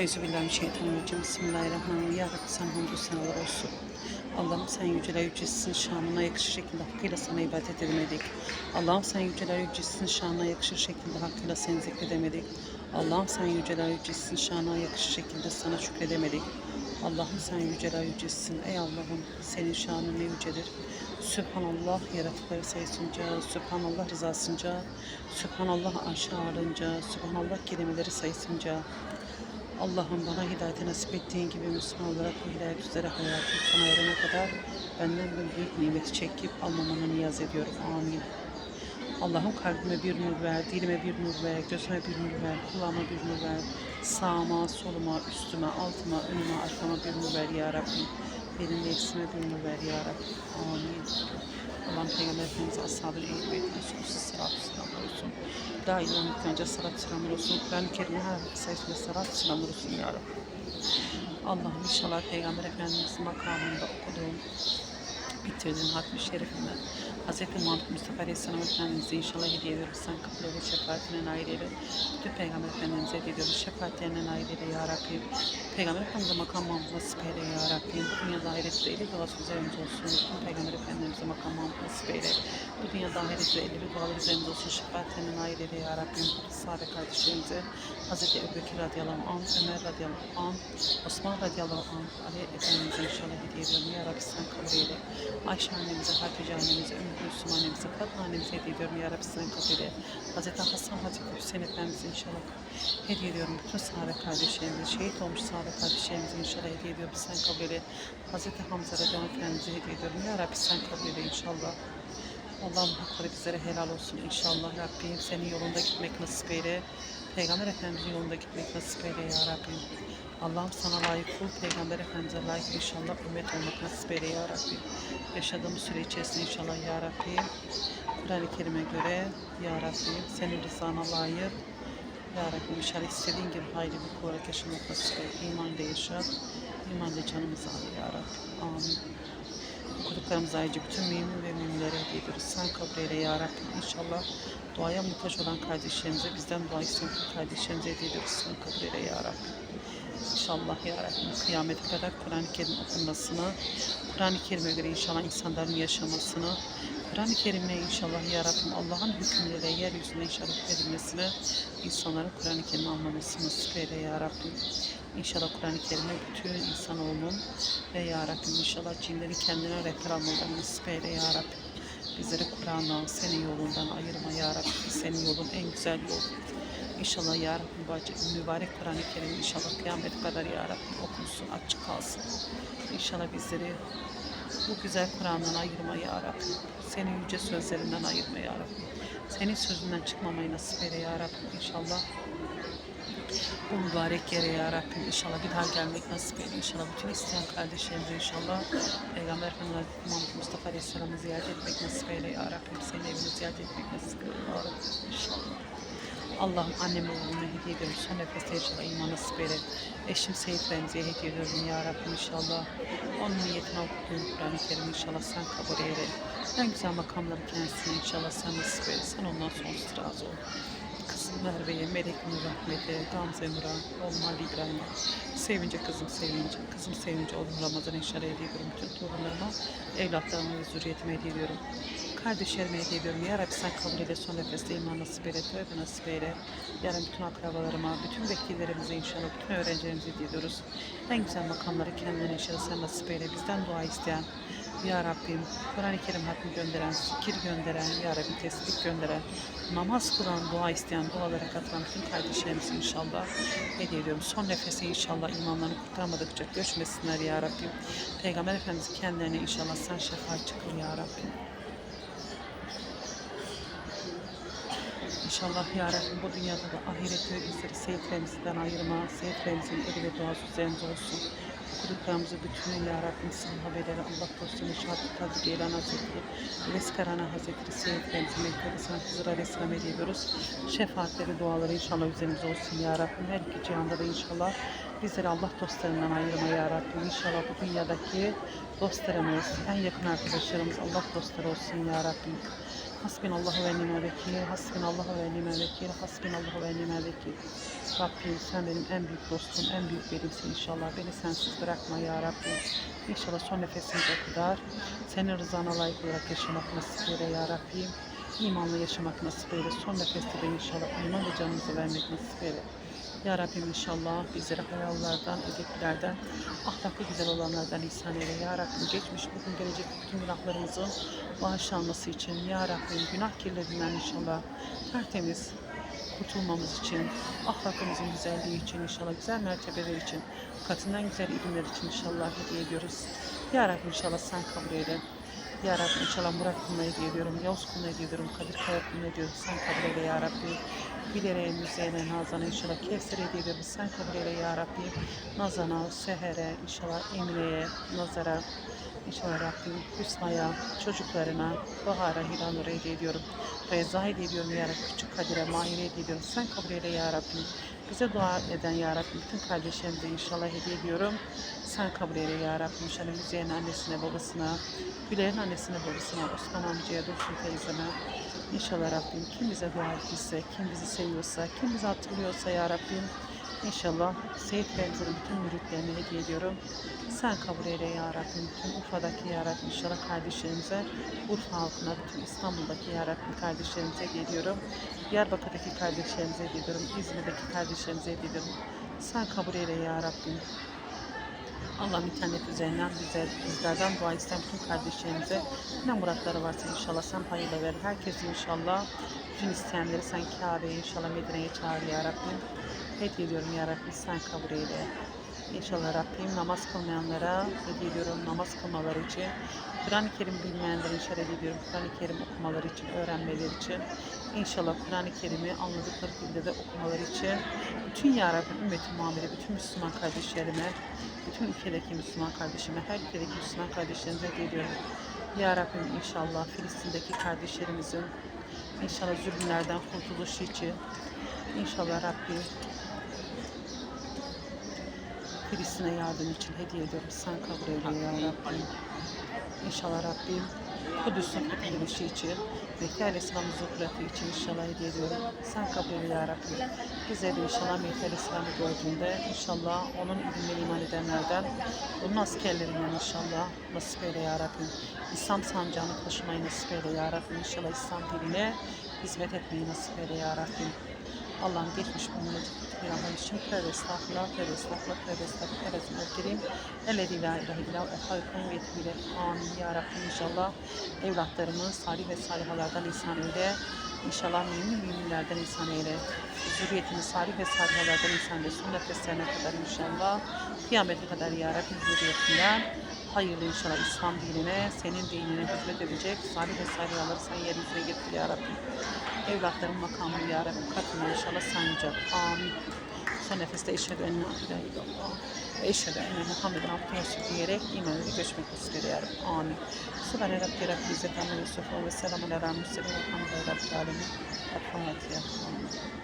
Euzubillahimineşşeytanirracim. Bismillahirrahmanirrahim. Ya Rabbi sen hamdü senalar olsun. Allah'ım sen yüceler yücesin şanına yakışır şekilde hakkıyla sana ibadet edemedik. Allah'ım sen yüceler yücesin şanına yakışır şekilde hakkıyla seni zikredemedik. Allah'ım sen yüceler yücesin şanına yakışır şekilde sana şükredemedik. Allah'ım sen yüceler yücesin. Ey Allah'ım senin şanın ne yücedir. Sübhanallah yaratıkları sayısınca, Sübhanallah rızasınca, Sübhanallah arşa ağırınca, Sübhanallah kelimeleri sayısınca, Allah'ım bana hidayeti nasip ettiğin gibi Müslüman olarak bu hidayet üzere hayatım sona erene kadar benden bu büyük nimeti çekip almamanı niyaz ediyorum. Amin. Allah'ım kalbime bir nur ver, dilime bir nur ver, gözüme bir nur ver, kulağıma bir nur ver, sağıma, soluma, üstüme, altıma, önüme, arkama bir nur ver ya Rabbi. Benim nefsime bir nur ver ya Rabbi. Amin. Allah'ım Peygamber Efendimiz ashabı eğitim ettiği sonsuz salat selamlar olsun. Daima salat selamlar olsun. Kur'an-ı her salat selamlar olsun ya. Allah'ım inşallah Peygamber Efendimiz'in makamında okuduğum bitirdiğim hatmi şerifinden Hz. Muhammed Mustafa Aleyhisselam Efendimiz'e inşallah hediye ediyoruz. Sen kabul eyle şefaatine nail eyle. Bütün Peygamber Efendimiz'e hediye ediyoruz. Şefaatlerine nail eyle ya Rabbi. Peygamber Efendimiz'e makam nasip eyle ya Rabbi. Bu dünyada ahirette eli duası üzerimize olsun. Bütün Peygamber Efendimiz'e makam nasip eyle. Bu dünyada ahirette eli dualar üzerimize olsun. Şefaatlerine nail eyle ya Rabbi. Bu sahabe kardeşlerimize Hz. Ebu Bekir radıyallahu anh, Ömer radıyallahu anh, Osman radıyallahu anh, Ali Efendimiz'e inşallah hediye ediyorum. Ya Rabbi sen kabul eyle. Ayşe annemize, Hatice annemize, Ümmü Gülsüm annemize, Kadın annemize hediye ediyorum. Ya Rabbi sen kabul eyle. Hz. Hasan, Hz. Hüseyin Efendimiz'e inşallah hediye ediyorum. Bütün sahabe kardeşlerimize, şehit olmuş sahabe kardeşlerimize inşallah hediye ediyorum. Sen kabul eyle. Hz. Hamza radıyallahu Efendimiz'e hediye ediyorum. Ya Rabbi sen kabul eyle inşallah. Allah'ım hakları bizlere helal olsun inşallah Rabbim. Senin yolunda gitmek nasip eyle. Peygamber Efendimizin yolunda gitmek nasip eyle ya Rabbim. Allah'ım sana layık kul, Peygamber Efendimiz'e layık inşallah ümmet olmak nasip eyle ya Rabbim. Yaşadığımız süre içerisinde inşallah ya Rabbim. Kur'an-ı Kerim'e göre ya Rabbim senin rızana layık. Ya Rabbim inşallah istediğin gibi hayırlı bir kul olarak yaşamak nasip eyle. İman ile yaşa, iman ile canımızı al ya Rabbim. Amin. Okuduklarımız ayrıca bütün mümin ve müminlere ediyoruz. Sen kabul eyle ya Rabbim. İnşallah duaya muhtaç olan kardeşlerimize, bizden dua isteyen kardeşlerimize hediye ediyoruz. Sen kabul eyle ya Rabbim. İnşallah ya Rabbim kıyamete kadar Kur'an-ı Kerim okunmasını, Kur'an-ı Kerim'e göre inşallah insanların yaşamasını, Kur'an-ı Kerim'le inşallah ya Rabbim Allah'ın hükümleriyle yeryüzünde inşallah hükmedilmesini, insanların Kur'an-ı Kerim'i anlamasını nasip eyle ya. İnşallah Kur'an-ı Kerim'e bütün insanoğlunun ve ya Rabbim inşallah cinlerin kendine rehber almalarını nasip eyle ya. Bizleri Kur'an'dan, senin yolundan ayırma ya Rabbim. Senin yolun en güzel yol. İnşallah ya Rabbim mübarek Kur'an-ı Kerim inşallah kıyamet kadar ya Rabbim okunsun, açık kalsın. İnşallah bizleri bu güzel Kur'an'dan ayırma ya Rabbim. Senin yüce sözlerinden ayırma ya Rabbim. Senin sözünden çıkmamayı nasip eyle ya Rabbim inşallah. Bu mübarek yere ya Rabbim inşallah bir daha gelmek nasip eyle inşallah. Bütün isteyen kardeşlerimize inşallah Peygamber Efendimiz Muhammed Mustafa Aleyhisselam'ı ziyaret etmek nasip eyle ya Rabbim. Senin evini ziyaret etmek nasip eyle ya Rabbim inşallah. Allah'ım anneme oğluma hediye ediyorum. Son nefeste inşallah iman nasip eyle. Eşim Seyit Remzi'ye hediye ediyorum ya Rabbim inşallah. Onun niyetine okuduğum Kur'an-ı Kerim inşallah sen kabul eyle. En güzel makamları kendisine inşallah sen nasip eyle. Sen ondan sonsuz razı ol. Kızım Merve'ye, Melek Nur Rahmet'e, Gamze Nur'a, oğlum Ali İbrahim'e, Sevince kızım Sevince, kızım Sevince, oğlum Ramazan inşallah hediye ediyorum. Bütün torunlarıma, evlatlarıma ve zürriyetime hediye ediyorum. Kardeşlerime hediye ediyorum. Ya Rabbi sen kabul eyle, son nefeste iman nasip eyle, tövbe nasip eyle. Yarın bütün akrabalarıma, bütün vekillerimize inşallah, bütün öğrencilerimize hediye. En güzel makamları kendine inşallah sen nasip eyle. Bizden dua isteyen, ya Rabbim, Kur'an-ı Kerim hatmi gönderen, zikir gönderen, Ya Rabbi tesbih gönderen, namaz kılan, dua isteyen, dualara katılan bütün kardeşlerimize inşallah hediye ediyorum. Son nefese inşallah imanlarını kurtarmadıkça göçmesinler Ya Rabbim. Peygamber Efendimiz kendilerine inşallah sen şefaatçi kıl Ya Rabbim. İnşallah ya bu dünyada da ahirette bizleri Seyit Remzi'den ayırma. Remzi'nin eli ve duası üzerimize olsun. Okuduklarımızı bütün ya Rabbim sana haberleri Allah dostunu Şahit Kadir Geylan Hazretleri, İles Karana Hazretleri, Remzi, Mekka'da sana Hızır Aleyhisselam ediyoruz. Şefaatleri, duaları inşallah üzerimize olsun ya Rabbim. Her iki cihanda da inşallah bizleri Allah dostlarından ayırma ya. İnşallah bu dünyadaki dostlarımız, en yakın arkadaşlarımız Allah dostları olsun ya. Hasbinallahu ve ni'mel vekil. Hasbinallahu ve ni'mel vekil. Hasbinallahu ve ni'mel vekil. Rabbim sen benim en büyük dostum, en büyük benimsin inşallah. Beni sensiz bırakma ya Rabbim. İnşallah son nefesimize kadar senin rızana layık olarak yaşamak nasip eyle ya Rabbim. İmanla yaşamak nasip eyle. Son nefeste de inşallah iman ve canımızı vermek nasip eyle. Ya Rabbim inşallah bizleri hayallerden, edeplerden, ahlaklı güzel olanlardan ihsan eyle. Ya Rabbim geçmiş, bugün gelecek bütün günahlarımızın bağışlanması için. Ya Rabbim günah kirlerinden inşallah tertemiz kurtulmamız için, ahlakımızın güzelliği için inşallah, güzel mertebeler için, katından güzel ilimler için inşallah hediye ediyoruz. Ya Rabbi inşallah sen kabul eyle. Ya Rabbi inşallah Murat kuluna hediye ediyorum, Yavuz kuluna hediye Kadir Kaya kuluna ediyorum. Sen kabul eyle ya Rabbi. Bilerek, Müzeyne, Nazan'a inşallah Kevser hediye ediyorum. Sen kabul eyle ya Rabbi. Nazan'a, Seher'e, inşallah Emine'ye, Nazar'a, İnşallah Rabbim Hüsna'ya, çocuklarına, Bahar'a, Hilal'lara hediye ediyorum. Reza ediyorum ya Rabbi. Küçük Kadir'e, Mahir'e hediye ediyorum. Sen kabul eyle ya Rabbim. Bize dua eden ya Rabbim. Bütün kardeşlerimize inşallah hediye ediyorum. Sen kabul eyle ya Rabbim. İnşallah Müzeyye'nin annesine, babasına, Güler'in annesine, babasına, Osman amcaya, Dursun teyzeme. İnşallah Rabbim kim bize dua ettiyse, kim bizi seviyorsa, kim bizi hatırlıyorsa ya Rabbim. İnşallah Seyit Benzer'in bütün müritlerine hediye ediyorum. Sen kabul eyle ya Rabbim. Bütün Urfa'daki ya Rabbim inşallah kardeşlerimize, Urfa halkına, bütün İstanbul'daki ya Rabbim kardeşlerimize hediye ediyorum. Diyarbakır'daki kardeşlerimize hediye ediyorum. İzmir'deki kardeşlerimize hediye ediyorum. Sen kabul eyle ya Rabbim. Allah internet üzerinden bize, bizlerden dua isteyen bütün kardeşlerimize ne muratları varsa inşallah sen hayırla ver. Herkesi inşallah, bütün isteyenleri sen Kabe'ye inşallah Medine'ye çağır ya Rabbim. Hediye ediyorum ya Rabbim sen kabul eyle. İnşallah Rabbim namaz kılmayanlara hediye ediyorum namaz kılmaları için. Kur'an-ı Kerim bilmeyenlere inşallah ediyorum. Kur'an-ı Kerim okumaları için, öğrenmeleri için. İnşallah Kur'an-ı Kerim'i anladıkları dilde de okumaları için. Bütün ya Rabbim ümmeti muamele, bütün Müslüman kardeşlerime, bütün ülkedeki Müslüman kardeşime, her ülkedeki Müslüman kardeşlerimize hediye ediyorum. Ya Rabbim inşallah Filistin'deki kardeşlerimizin inşallah zulümlerden kurtuluşu için İnşallah Rabbim Filistin'e yardım için hediye ediyorum. Sen kabul eyle ya Rabbim. İnşallah Rabbim Kudüs'ün fethedilişi için Mehdi Aleyhisselam'ın zuhuriyeti için inşallah hediye ediyorum. Sen kabul eyle ya Rabbim. Bize de inşallah Mehdi Aleyhisselam'ı gördüğünde inşallah onun ilimine iman edenlerden onun askerlerinden inşallah nasip eyle ya Rabbim. İslam sancağını taşımayı nasip eyle ya Rabbim. İnşallah İslam diline hizmet etmeyi nasip eyle ya Rabbim. Allah'ım geçmiş bulunacak günahlar için tövbe estağfurullah, tövbe estağfurullah, tövbe estağfurullah, tövbe estağfurullah. Ellezî la ilahe illa o haykun ve etbiyle. Amin ya Rabbim inşallah. Evlatlarımı salih ve salihalardan ihsan eyle. İnşallah mümin müminlerden ihsan eyle. Zürriyetini salih ve salihalardan ihsan eyle. Son nefeslerine kadar inşallah. Kıyamete kadar ya Rabbim zürriyetinden hayırlı inşallah İslam dinine, senin dinine hizmet edecek salih ve salihaları sen yeryüzüne getir ya. Evlatların makamını ya Rabbim katına inşallah sayacak. Amin. Son nefeste eşhedü enne ilahe illallah ve eşhedü enne Muhammeden abdühü Resulü diyerek iman edip göçmek Rabbim. Amin. Subhane Rabbi Rabbi İzzet Amma Yusuf ve selamun ala Müslim ve hamdülillah Rabbil Alemin. Fatiha. Amin.